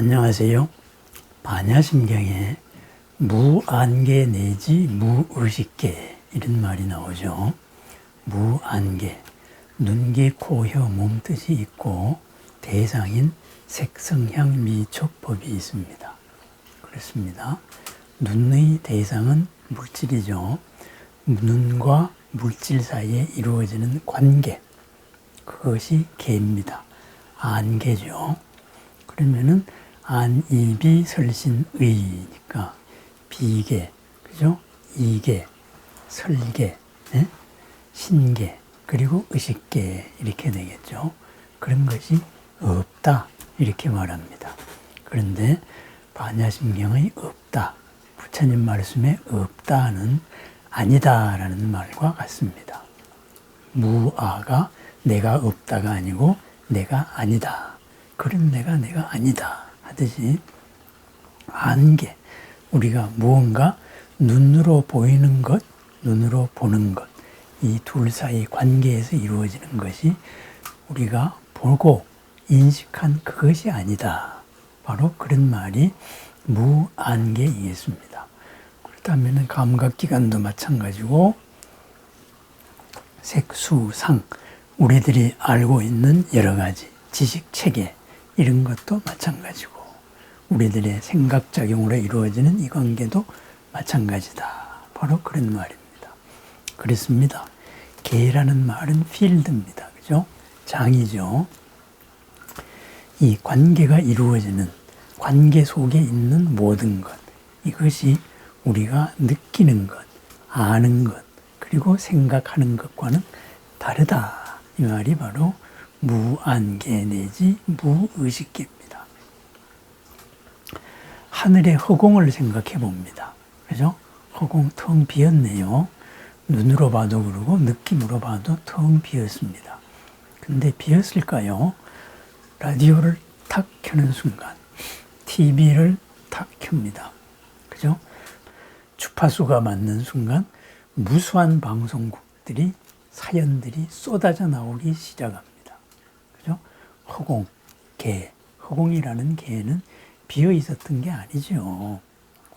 안녕하세요. 반야심경에 무안개 내지 무의식계 이런 말이 나오죠. 무안개, 눈, 귀, 코, 혀, 몸뜻이 있고 대상인 색성향 미촉법이 있습니다. 그렇습니다. 눈의 대상은 물질이죠. 눈과 물질 사이에 이루어지는 관계, 그것이 개입니다. 안개죠. 그러면은 안입이 설신의니까 비계, 그죠? 이계, 설계, 예? 신계, 그리고 의식계 이렇게 되겠죠. 그런 것이 없다 이렇게 말합니다. 그런데 반야심경의 없다, 부처님 말씀에 없다는 아니다라는 말과 같습니다. 무아가 내가 없다가 아니고 내가 아니다. 그런 내가 내가 아니다 하듯이 안개 우리가 무언가 눈으로 보이는 것, 눈으로 보는 것, 이 둘 사이 관계에서 이루어지는 것이 우리가 보고 인식한 그것이 아니다. 바로 그런 말이 무안개이겠습니다. 그렇다면 감각기관도 마찬가지고 색수상 우리들이 알고 있는 여러 가지 지식 체계 이런 것도 마찬가지고 우리들의 생각작용으로 이루어지는 이 관계도 마찬가지다. 바로 그런 말입니다. 그렇습니다. 개라는 말은 필드입니다. 그죠? 장이죠. 이 관계가 이루어지는 관계 속에 있는 모든 것 이것이 우리가 느끼는 것, 아는 것, 그리고 생각하는 것과는 다르다. 이 말이 바로 무안개 내지 무의식계입니다. 하늘의 허공을 생각해 봅니다. 그죠? 허공 텅 비었네요. 눈으로 봐도 그러고 느낌으로 봐도 텅 비었습니다. 근데 비었을까요? 라디오를 탁 켜는 순간, TV를 탁 켭니다. 그죠? 주파수가 맞는 순간 무수한 방송국들이 사연들이 쏟아져 나오기 시작합니다. 그죠? 허공, 개, 허공이라는 개는 비어 있었던 게 아니죠.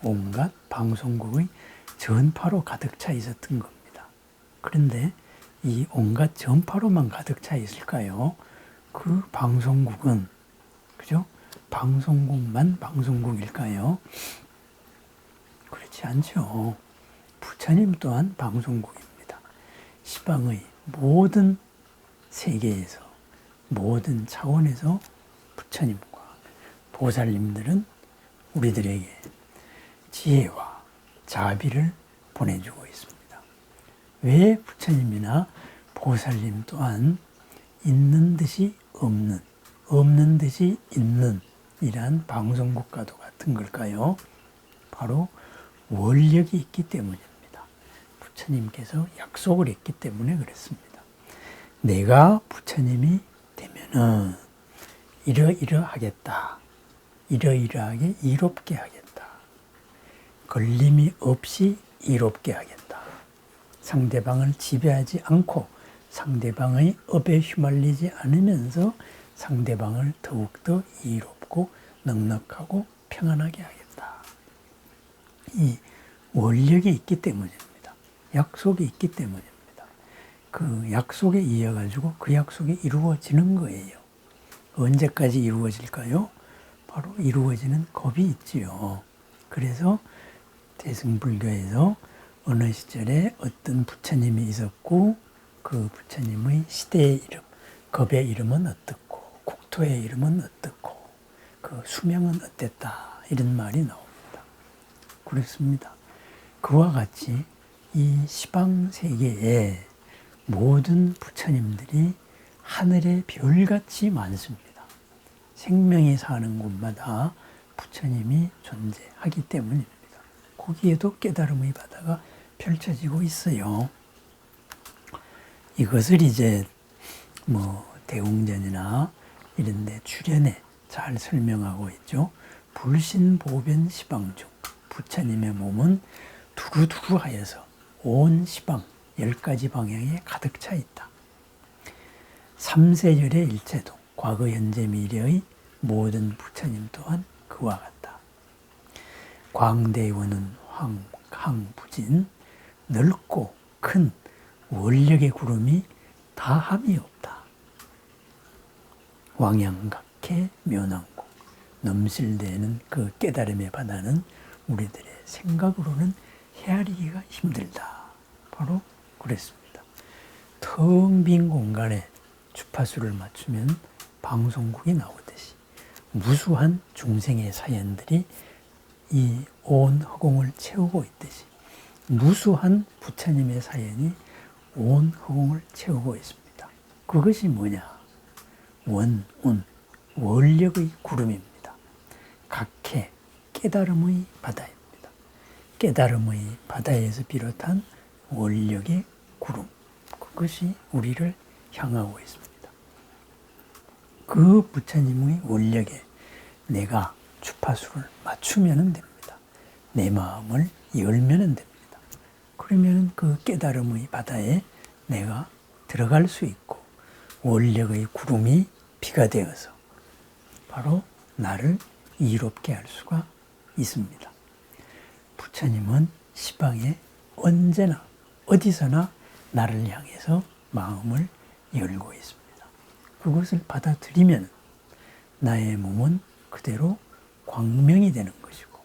온갖 방송국의 전파로 가득 차 있었던 겁니다. 그런데 이 온갖 전파로만 가득 차 있을까요? 그 방송국은, 그죠? 방송국만 방송국일까요? 그렇지 않죠. 부처님 또한 방송국입니다. 시방의 모든 세계에서, 모든 차원에서 부처님과 보살님들은 우리들에게 지혜와 자비를 보내주고 있습니다. 왜 부처님이나 보살님 또한 있는 듯이 없는, 없는 듯이 있는 이러한 방송국과도 같은 걸까요? 바로 원력이 있기 때문입니다. 부처님께서 약속을 했기 때문에 그렇습니다. 내가 부처님이 되면은 이러이러 하겠다. 이러이러하게 이롭게 하겠다. 걸림이 없이 이롭게 하겠다. 상대방을 지배하지 않고 상대방의 업에 휘말리지 않으면서 상대방을 더욱더 이롭고 넉넉하고 평안하게 하겠다. 이 원력이 있기 때문입니다. 약속이 있기 때문입니다. 그 약속에 이어가지고 그 약속이 이루어지는 거예요. 언제까지 이루어질까요? 바로 이루어지는 겁이 있지요. 그래서 대승불교에서 어느 시절에 어떤 부처님이 있었고 그 부처님의 시대의 이름, 겁의 이름은 어떻고 국토의 이름은 어떻고 그 수명은 어땠다 이런 말이 나옵니다. 그렇습니다. 그와 같이 이 시방 세계에 모든 부처님들이 하늘의 별같이 많습니다. 생명이 사는 곳마다 부처님이 존재하기 때문입니다. 거기에도 깨달음의 바다가 펼쳐지고 있어요. 이것을 이제 뭐 대웅전이나 이런 데 출연에 잘 설명하고 있죠. 불신보변 시방중 부처님의 몸은 두루두루하여서 온 시방 열 가지 방향에 가득 차 있다. 삼세열의 일체도 과거 현재 미래의 모든 부처님 또한 그와 같다. 광대원은 황, 항부진 넓고 큰 원력의 구름이 다함이 없다. 왕양각해 묘난고 넘실대는 그 깨달음의 바다는 우리들의 생각으로는 헤아리기가 힘들다. 바로 그랬습니다. 텅 빈 공간에 주파수를 맞추면 방송국이 나오듯이 무수한 중생의 사연들이 이 온 허공을 채우고 있듯이 무수한 부처님의 사연이 온 허공을 채우고 있습니다. 그것이 뭐냐? 원, 운, 원력의 구름입니다. 각해, 깨달음의 바다입니다. 깨달음의 바다에서 비롯한 원력의 구름. 그것이 우리를 향하고 있습니다. 그 부처님의 원력에 내가 주파수를 맞추면 됩니다. 내 마음을 열면 됩니다. 그러면 그 깨달음의 바다에 내가 들어갈 수 있고 원력의 구름이 비가 되어서 바로 나를 이롭게 할 수가 있습니다. 부처님은 시방에 언제나 어디서나 나를 향해서 마음을 열고 있습니다. 그것을 받아들이면 나의 몸은 그대로 광명이 되는 것이고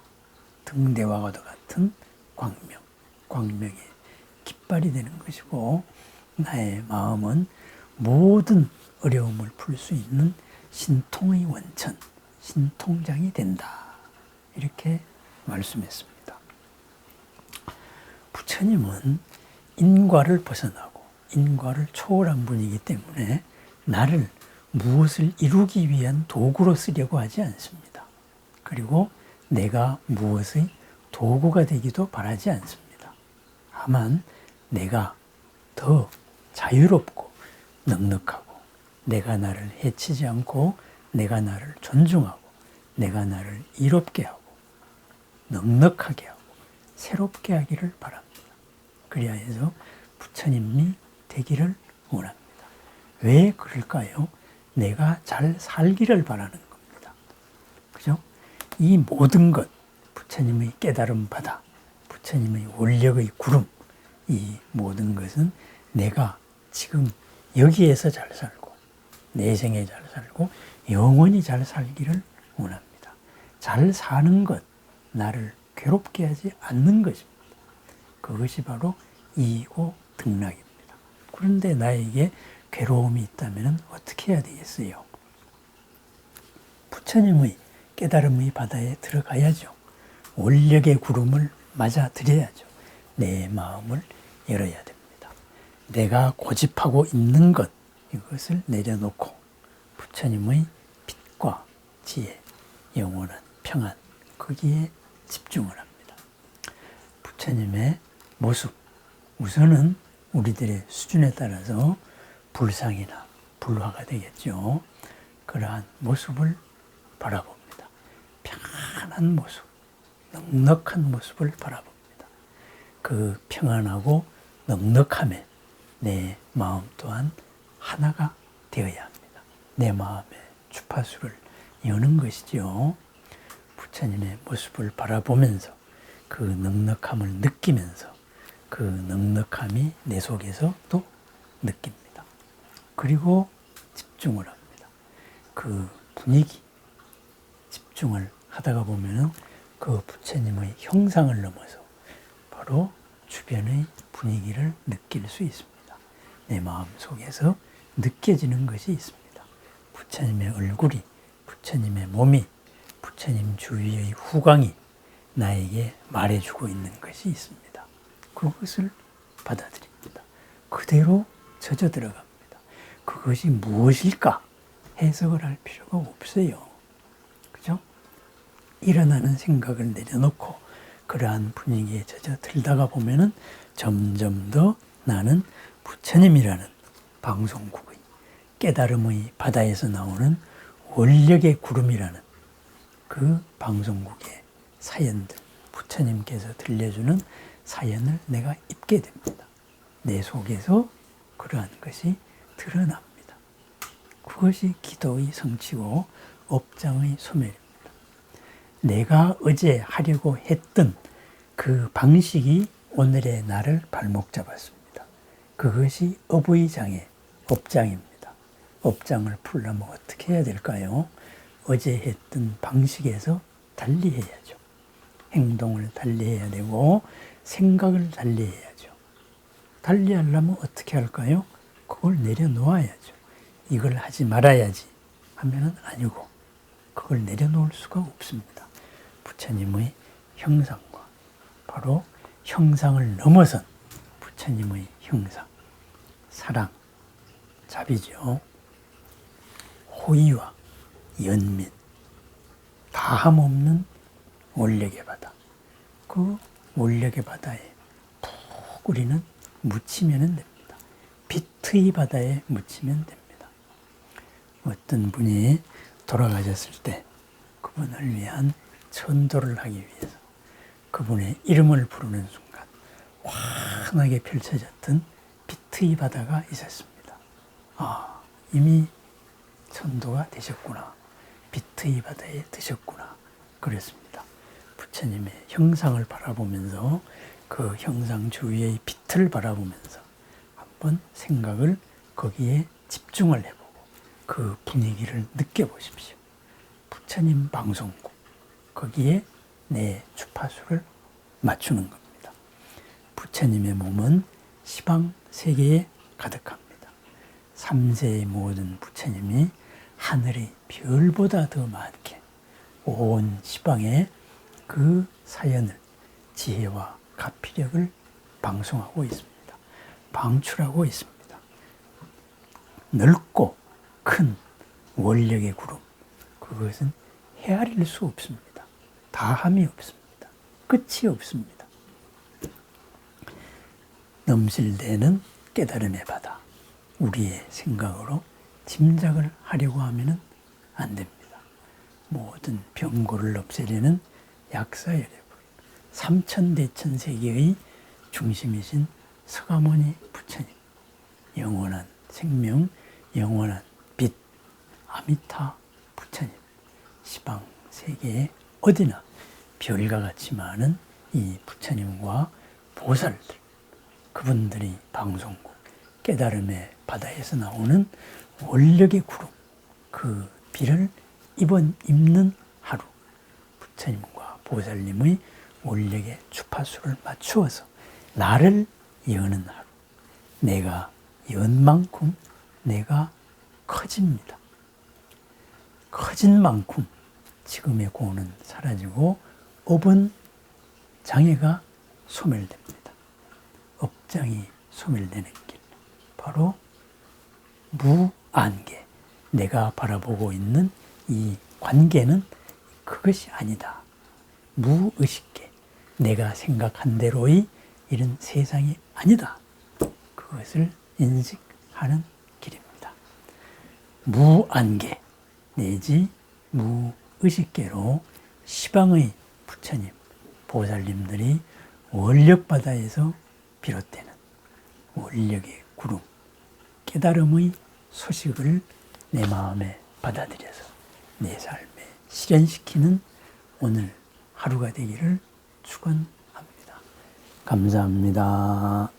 등대와도 같은 광명, 광명의 깃발이 되는 것이고 나의 마음은 모든 어려움을 풀 수 있는 신통의 원천, 신통장이 된다. 이렇게 말씀했습니다. 부처님은 인과를 벗어나고 인과를 초월한 분이기 때문에 나를 무엇을 이루기 위한 도구로 쓰려고 하지 않습니다. 그리고 내가 무엇의 도구가 되기도 바라지 않습니다. 다만 내가 더 자유롭고 넉넉하고 내가 나를 해치지 않고 내가 나를 존중하고 내가 나를 이롭게 하고 넉넉하게 하고 새롭게 하기를 바랍니다. 그리하 해서 부처님이 되기를 원합니다. 왜 그럴까요? 내가 잘 살기를 바라는 겁니다. 그죠? 이 모든 것, 부처님의 깨달음 바다, 부처님의 원력의 구름, 이 모든 것은 내가 지금 여기에서 잘 살고, 내 생에 잘 살고, 영원히 잘 살기를 원합니다. 잘 사는 것, 나를 괴롭게 하지 않는 것입니다. 그것이 바로 이고 등락입니다. 그런데 나에게 괴로움이 있다면 어떻게 해야 되겠어요? 부처님의 깨달음의 바다에 들어가야죠. 원력의 구름을 맞아들여야죠. 내 마음을 열어야 됩니다. 내가 고집하고 있는 것, 이것을 내려놓고 부처님의 빛과 지혜, 영원한 평안, 거기에 집중을 합니다. 부처님의 모습, 우선은 우리들의 수준에 따라서 불상이나 불화가 되겠죠. 그러한 모습을 바라봅니다. 평안한 모습, 넉넉한 모습을 바라봅니다. 그 평안하고 넉넉함에 내 마음 또한 하나가 되어야 합니다. 내 마음의 주파수를 여는 것이죠. 부처님의 모습을 바라보면서 그 넉넉함을 느끼면서 그 넉넉함이 내 속에서 또 느낍니다. 그리고 집중을 합니다. 그 분위기, 집중을 하다가 보면은 그 부처님의 형상을 넘어서 바로 주변의 분위기를 느낄 수 있습니다. 내 마음 속에서 느껴지는 것이 있습니다. 부처님의 얼굴이, 부처님의 몸이, 부처님 주위의 후광이 나에게 말해주고 있는 것이 있습니다. 그것을 받아들입니다. 그대로 젖어 들어갑니다. 그것이 무엇일까 해석을 할 필요가 없어요. 일어나는 생각을 내려놓고 그러한 분위기에 젖어 들다가 보면은 점점 더 나는 부처님이라는 방송국의 깨달음의 바다에서 나오는 원력의 구름이라는 그 방송국의 사연들, 부처님께서 들려주는 사연을 내가 입게 됩니다. 내 속에서 그러한 것이 드러납니다. 그것이 기도의 성취고 업장의 소멸입니다. 내가 어제 하려고 했던 그 방식이 오늘의 나를 발목 잡았습니다. 그것이 어부의장의 업장입니다. 업장을 풀려면 어떻게 해야 될까요? 어제 했던 방식에서 달리 해야죠. 행동을 달리 해야 되고 생각을 달리 해야죠. 달리 하려면 어떻게 할까요? 그걸 내려놓아야죠. 이걸 하지 말아야지 하면은 아니고 그걸 내려놓을 수가 없습니다. 부처님의 형상과 바로 형상을 넘어선 부처님의 형상, 사랑, 자비죠. 호의와 연민, 다함 없는 원력의 바다. 그 원력의 바다에 푹 우리는 묻히면 됩니다. 빛의 바다에 묻히면 됩니다. 어떤 분이 돌아가셨을 때 그분을 위한 천도를 하기 위해서 그분의 이름을 부르는 순간 환하게 펼쳐졌던 빛의 바다가 있었습니다. 아, 이미 천도가 되셨구나. 빛의 바다에 드셨구나. 그랬습니다. 부처님의 형상을 바라보면서 그 형상 주위의 빛을 바라보면서 한번 생각을 거기에 집중을 해보고 그 분위기를 느껴보십시오. 부처님 방송국, 거기에 내 주파수를 맞추는 겁니다. 부처님의 몸은 시방 세계에 가득합니다. 삼세의 모든 부처님이 하늘의 별보다 더 많게 온 시방에 그 사연을 지혜와 가피력을 방송하고 있습니다. 방출하고 있습니다. 넓고 큰 원력의 구름 그것은 헤아릴 수 없습니다. 다함이 없습니다. 끝이 없습니다. 넘실대는 깨달음의 바다. 우리의 생각으로 짐작을 하려고 하면 안 됩니다. 모든 병고를 없애려는 약사 여러분, 삼천대천 세계의 중심이신 서가모니 부처님, 영원한 생명, 영원한 빛, 아미타 부처님, 시방 세계에 어디나 별과 같이 많은 이 부처님과 보살들, 그분들이 방송국, 깨달음의 바다에서 나오는 원력의 구름, 그 비를 이번 입는 하루, 부처님과 보살님의 원력의 주파수를 맞추어서 나를 여는 하루. 내가 연 만큼 내가 커집니다. 커진 만큼 지금의 고는 사라지고 업은 장애가 소멸됩니다. 업장이 소멸되는 길. 바로 무안개. 내가 바라보고 있는 이 관계는 그것이 아니다. 무의식계. 내가 생각한 대로의 이런 세상이 아니다. 그것을 인식하는 길입니다. 무안개 내지 무의식계로 시방의 부처님, 보살님들이 원력바다에서 비롯되는 원력의 구름, 깨달음의 소식을 내 마음에 받아들여서 내 삶에 실현시키는 오늘 하루가 되기를 축원합니다. 감사합니다.